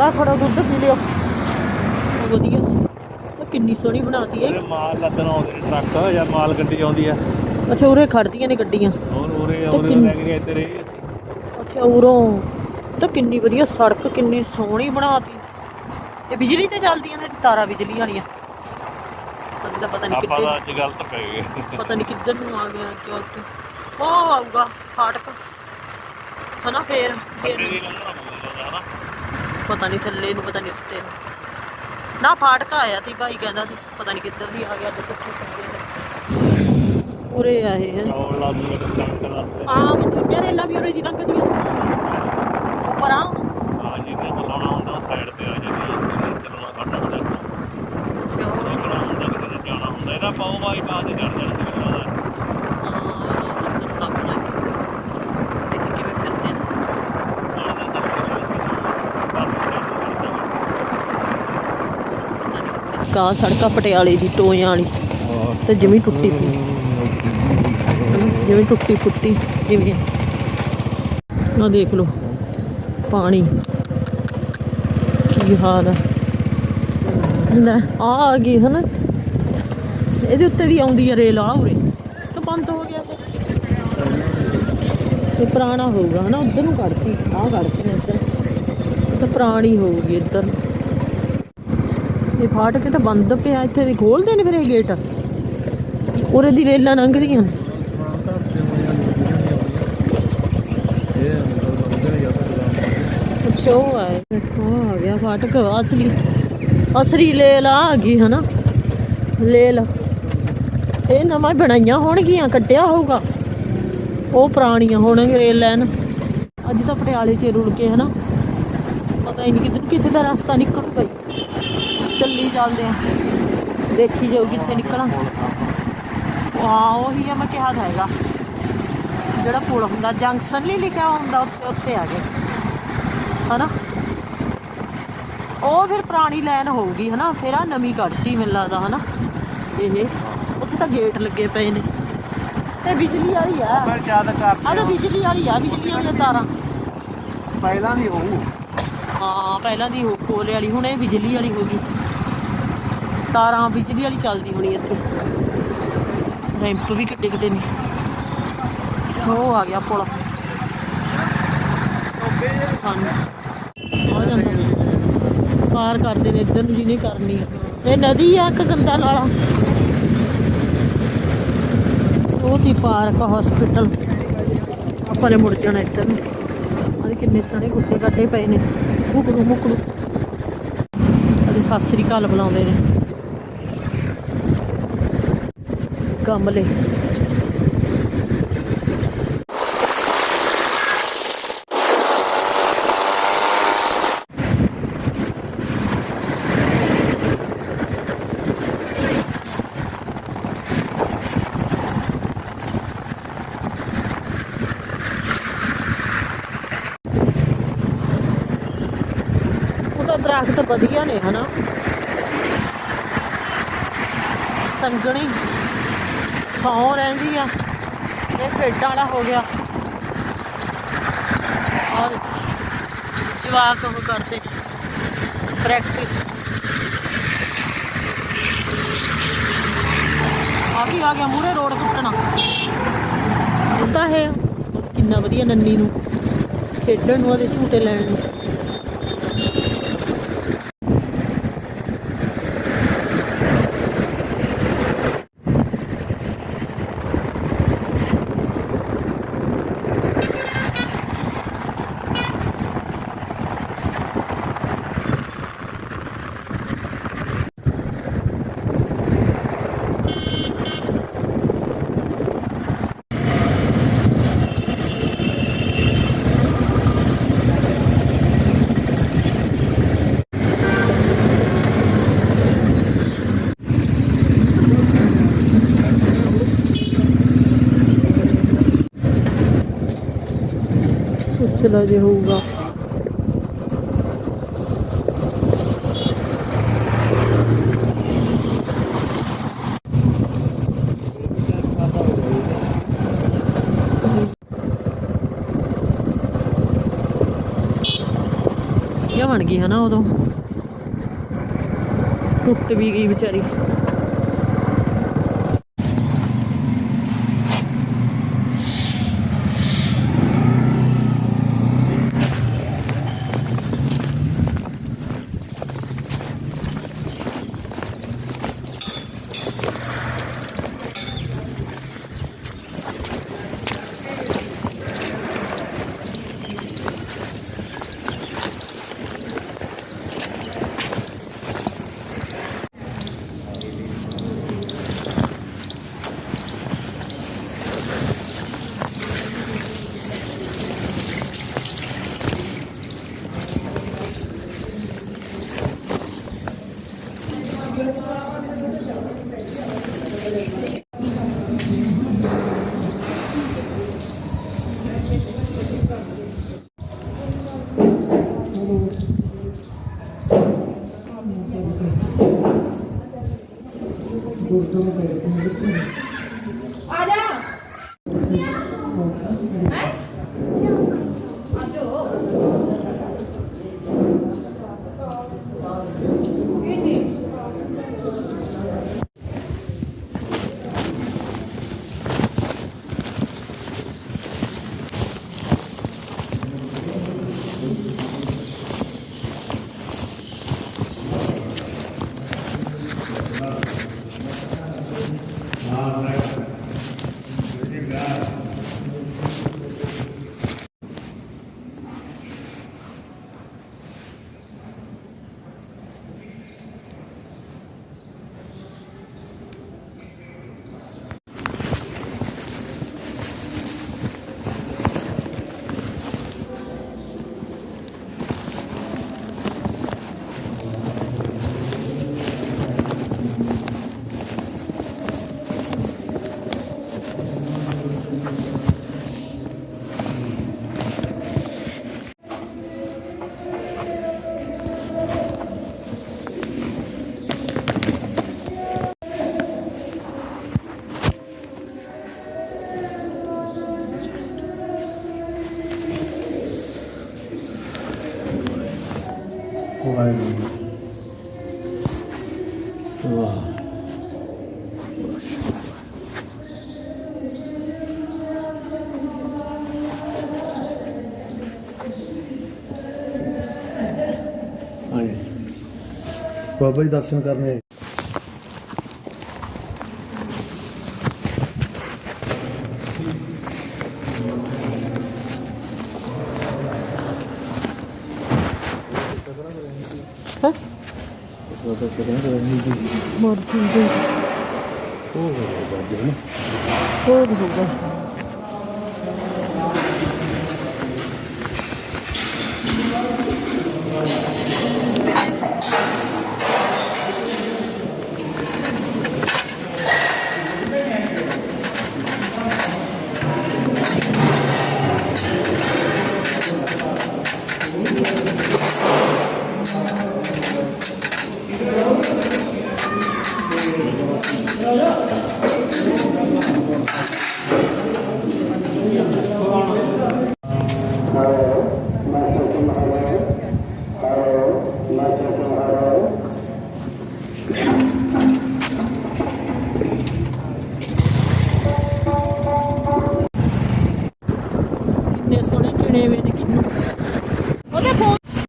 ਲਾ ਥੋੜਾ ਦੁੱਧ ਪੀ ਲਿਓ। ਵਧੀਆ। ਕਿੰਨੀ ਸੋਹਣੀ ਬਣਾਤੀ ਹੈ ਮਾਲ ਲੱਦਣ ਆਉਂਦੇ ਨੇ ਟਰੱਕ ਜਾਂ ਮਾਲ ਗੱਡੀ ਆਉਂਦੀ ਆ। ਅੱਛਾ ਉਰੇ ਖੜਦੀਆਂ ਨੇ ਗੱਡੀਆਂ। ਹੋਰ ਉਰੇ ਤੇ ਉਰੇ ਕਿੰਨ- ਲੈ ਕੇ ਗਏ ਤੇਰੇ ਅੱਛਾ ਉਰੋਂ। ਤਾਂ ਕਿੰਨੀ ਵਧੀਆ ਸੜਕ ਕਿੰਨੀ ਸੋਹਣੀ ਬਣਾਤੀ। ਇਹ ਬਿਜਲੀ ਤੇ ਚੱਲਦੀਆਂ ਨੇ ਤਾਰਾਂ ਬਿਜਲੀ ਵਾਲੀਆਂ। ਅੱਜ ਤਾਂ ਪਤਾ ਨਹੀਂ ਆਪਾਂ ਕਿੱਥੇ ਤਾਂ ਅੱਜ ਗਲਤ ਪੈ ਗਏ ਪਤਾ ਨਹੀਂ ਕਿੱਧਰ ਨੂੰ ਆ ਗਿਆ ਅੱਜ ਉੱਥੇ ਉਹ ਆਊਗਾ ਫਾਟਕ। ਹਨਾ ਫੇਰ ਫੇਰ ਅੱਡੇ ਦੀ ਲੰਘਣਾ ਪਊਗਾ ਹਨਾ ਪਤਾ ਨਹੀਂ ਥੱਲੇ ਨੂੰ ਪਤਾ ਨਹੀਂ ਉੱਤੇ ਨੂੰ। ਨਾ ਫਾਟਕ ਆਇਆ ਸੀ ਭਾਈ ਕਹਿੰਦਾ ਸੀ ਪਤਾ ਨਹੀਂ ਕਿੱਧਰ ਦੀ ਆ ਗਿਆ ਅੱਜ ਕਿੱਥੇ ਪਹੁੰਚੇ ਉਰੇ ਆ ਇਹ ਹੈ। ਚੌਲ ਲਾ ਦੂਗੇ ਤੇ ਟਰੱਕ ਲਾ ਦੂਗੇ ਆ ਮਤਲਬ ਰੇਲਾਂ ਵੀ ਉਰੇ ਦੀ ਲੰਘਦੀਆਂ ਉੱਪਰ ਆ। ਹਾਂ ਜੀ ਤੇ ਬੁਲਾਉਣਾ ਹੁੰਦਾ ਸਾਈਡ ਤੇ ਆ ਜਾਂਦੀ ਹੈ ਚੱਲਣਾ ਕੱਢਣਾ ਹੁੰਦਾ ਨਿਕਲਣਾ ਹੁੰਦਾ ਕਿਤੇ ਜਾਣਾ ਹੁੰਦਾ। ਇਹਦਾ ਪਾਓ ਬਾਈ ਬਾਅਦ ਚੜ ਜਾਣਾ ਸੀ ਲੱਗਦਾ ਕਾ ਸੜਕਾਂ ਪਟਿਆਲੇ ਦੀ, ਟੋਇਆਂ ਵਾਲੀ। ਤੇ ਜਿਵੇਂ ਟੁੱਟੀ ਪਈ। ਜਿਵੇਂ ਟੁੱਟੀ ਫੁੱਟੀ, ਜਿਵੇਂ। ਆ ਦੇਖ ਲਓ, ਪਾਣੀ। ਕੀ ਹਾਲ ਹੈ ਲੈ ਆ ਆ ਗਈ ਹਨਾ। ਇਹਦੇ ਉੱਤੇ ਦੀ ਆਉਂਦੀ ਹੈ ਰੇਲ ਆ ਉਰੇ। ਤਾਂ ਬੰਦ ਹੋ ਗਿਆ ਤੇ। ਪੁਰਾਣਾ ਹੋਊਗਾ ਹਨਾ, ਉਧਰ ਨੂੰ ਕੱਢਤੀ ਆ ਕੱਢਤੀ ਇੱਧਰ। ਤਾਂ ਪੁਰਾਣੀ ਹੋਊਗੀ ਇੱਧਰ। ਇਹ ਫਾਟਕ ਤਾਂ ਬੰਦ ਪਿਆ, ਇੱਥੇ ਦੇ ਖੋਲਦੇ ਨੇ ਫਿਰ ਇਹ ਗੇਟ ਉਰੇ ਦੀ ਰੇਲਾਂ ਲੰਘਦੀਆਂ ਅੱਛਾ, ਉਹ ਹੈ ਆ ਗਿਆ ਫਾਟਕ, ਅਸਲੀ ਅਸਲੀ ਲੇਲ ਆ ਗਈ, ਹਨਾ? ਲੇਲ। ਇਹ ਨਵਾਂ ਬਣਾਈਆਂ ਹੋਣਗੀਆਂ, ਕੱਟਿਆ ਹੋਊਗਾ। ਉਹ ਪੁਰਾਣੀਆਂ ਹੋਣਗੀਆਂ ਰੇਲ ਲਾਈਨ ਅੱਜ ਤਾਂ ਪਟਿਆਲੇ 'ਚ ਰੁਲ ਕੇ, ਹਨਾ? ਪਤਾ ਹੀ ਨਹੀਂ ਕਿੱਧਰ ਕਿੱਥੇ ਦਾ ਰਸਤਾ ਨਿਕਲ ਪਈ ਚੱਲੀ ਚੱਲਦੇ ਆ। ਦੇਖੀ ਜਾਊ ਕਿੱਥੇ ਨਿਕਲਾਂਗੇ ਹਾਂ ਉਹੀ ਆ ਮੈਂ ਕਿਹਾ ਤਾਂ ਹੈਗਾ। ਜਿਹੜਾ ਪੁਲ ਹੁੰਦਾ ਜੰਕਸ਼ਨ ਨਹੀਂ ਲਿਖਿਆ ਹੁੰਦਾ ਉੱਥੇ ਉੱਥੇ ਆ ਗਏ। ਹਨਾ? ਉਹ ਫਿਰ ਪੁਰਾਣੀ ਲਾਈਨ ਹੋਊਗੀ ਹਨਾ? ਫਿਰ ਆ ਨਵੀਂ ਕੱਢਤੀ ਮੈਨੂੰ ਲੱਗਦਾ ਹਨਾ? ਇਹ ਉੱਥੇ ਤਾਂ ਗੇਟ ਲੱਗੇ ਪਏ ਨੇ। ਤੇ ਬਿਜਲੀ ਵਾਲੀ ਆ। ਮੈਂ ਯਾਦ ਕਰ ਆ ਤਾਂ ਬਿਜਲੀ ਵਾਲੀ ਆ ਬਿਜਲੀ ਵਾਲੀਆਂ ਤਾਰਾਂ। ਪਹਿਲਾਂ ਨਹੀਂ ਹੋਊ। ਹਾਂ, ਪਹਿਲਾਂ ਦੀ ਉਹ ਕੋਲੇ ਵਾਲੀ, ਹੁਣ ਇਹ ਬਿਜਲੀ ਵਾਲੀ ਹੋ ਗਈ। ਤਾਰਾਂ ਬਿਜਲੀ ਵਾਲੀ ਚੱਲਦੀ ਹੋਣੀ ਇੱਥੇ। ਰੈਂਪ ਵੀ ਕਿੱਡੇ ਕਿੱਡੇ ਨੇ। ਉਹ ਆ ਗਿਆ ਪੁਲ। ਪਾਰ ਕਰਦੇ ਨੇ ਇੱਧਰ ਨੂੰ ਜਿਹਨੇ ਕਰਨੀ ਆ। ਇਹ ਨਦੀ ਆ ਇੱਕ ਗੰਦਾ ਨਾਲਾ। ਉਹ ਤੀ ਪਾਰਕ ਹਸਪੀਟਲ ਆਪਾਂ ਨੇ ਮੁੜ ਜਾਣਾ ਇੱਧਰ ਨੂੰ। ਕਿੰਨੇ ਸਾਰੇ ਗੁੱਡੇ ਕੱਢੇ ਪਏ ਨੇ। ਮੁਕੜੂ ਮੁਕੜੂ ਅਰੇ ਸਤਿ ਸ੍ਰੀ ਅਕਾਲ ਬੁਲਾਉਂਦੇ ਨੇ। ਗਮਲੇ ਉਹਦਾ ਦਰਖਤ ਵਧੀਆ ਨੇ, ਹਨਾ? ਸੰਗਣੀ ਸੌ ਰਹਿੰਦੀ ਆ। ਇਹ ਖੇਡਾਂ ਵਾਲਾ ਹੋ ਗਿਆ। ਔਰ ਜਵਾਕ ਉਹ ਕਰਦੇ। ਪ੍ਰੈਕਟਿਸ ਆ ਕੀ ਆ ਗਿਆ? ਮੂਰੇ ਰੋਡ ਕੁੱਟਣਾ ਹੁੰਦਾ ਹੈ ਕਿੰਨਾ ਵਧੀਆ ਨੰਨੀ ਨੂੰ ਖੇਡਣ ਨੂੰ, ਉਹਦੇ ਝੂਟੇ ਲੈਣ ਨੂੰ। ਚਲਾ ਜੇ ਹੋਊਗਾ। ਬਣ ਗਈ ਹਨਾ ਉਦੋਂ। ਟੁੱਟ ਵੀ ਗਈ ਵਿਚਾਰੀ। Gracias. ਹਾਂਜੀ ਬਾਬਾ ਜੀ ਦਰਸ਼ਨ ਕਰਨੇ ਬਾਬਾ ਕਰਾਂ ਕਰਨੀ ਜੀ ਮਰ ਜੂਗੇ ਉਹ